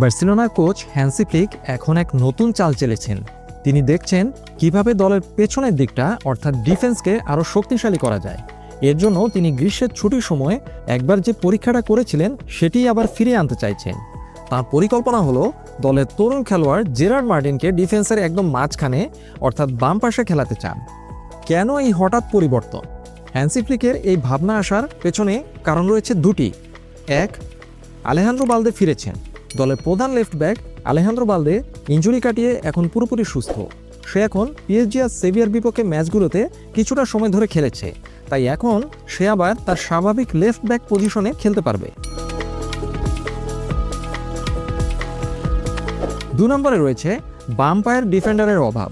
বার্সেলোনার coach Hansi Flick এখন এক নতুন চাল চেলেছেন। তিনি দেখছেন কীভাবে দলের পেছনের দিকটা, অর্থাৎ ডিফেন্সকে আরও শক্তিশালী করা যায়। এর জন্য তিনি গ্রীষ্মের ছুটির সময় একবার যে পরীক্ষাটা করেছিলেন সেটি আবার ফিরে আনতে চাইছেন। তার পরিকল্পনা হলো দলের তরুণ খেলোয়াড় জেরার্ড মার্টিনকে ডিফেন্সের একদম মাঝখানে, অর্থাৎ বাম পাশে খেলাতে চান। কেন এই হঠাৎ পরিবর্তন? হ্যান্সি ফ্লিকের এই ভাবনা আসার পেছনে কারণ রয়েছে দুটি। এক, আলেহান্দ্রো বালদে ফিরেছেন। দলের প্রধান left back Alejandro Balde injury কাটিয়ে এখন পুরোপুরি সুস্থ। সে এখন পিএসজি আর সেভিয়ার বিপক্ষে ম্যাচগুলোতে কিছুটা সময় ধরে খেলেছে। তাই এখন সে আবার তার স্বাভাবিক লেফট ব্যাক পজিশনে খেলতে পারবে। দু নম্বরে রয়েছে বাম পায়ের ডিফেন্ডারের অভাব।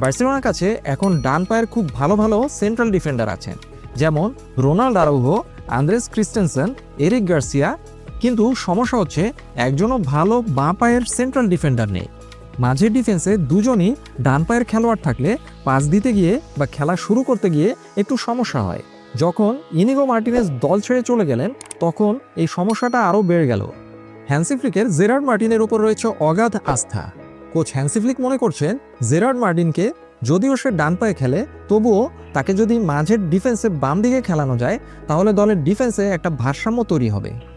বার্সেলোনার কাছে এখন ডান পায়ের খুব ভালো ভালো সেন্ট্রাল ডিফেন্ডার আছেন। যেমন Ronald Araujo Andreas Christensen, Eric Garcia কিন্তু সমস্যা হচ্ছে একজনও ভালো বাঁ পায়ের সেন্ট্রাল ডিফেন্ডার নেই। মাঝের ডিফেন্সে দুজনই ডান পায়ের খেলোয়াড় থাকলে পাস দিতে গিয়ে বা খেলা শুরু করতে গিয়ে একটু সমস্যা হয়। যখন ইনিগো মার্টিনেজ দল ছেড়ে চলে গেলেন, তখন এই সমস্যাটা আরও বেড়ে গেল। হ্যান্সিফ্লিকের জেরার্ড মার্টিনের উপর রয়েছে অগাধ আস্থা। কোচ হ্যান্সিফ্লিক মনে করছেন, জেরার্ড মার্টিনকে যদিও সে ডান পায়ে খেলে, তবুও তাকে যদি মাঝের ডিফেন্সে বাম দিকে খেলানো যায়, তাহলে দলের ডিফেন্সে একটা ভারসাম্য তৈরি হবে।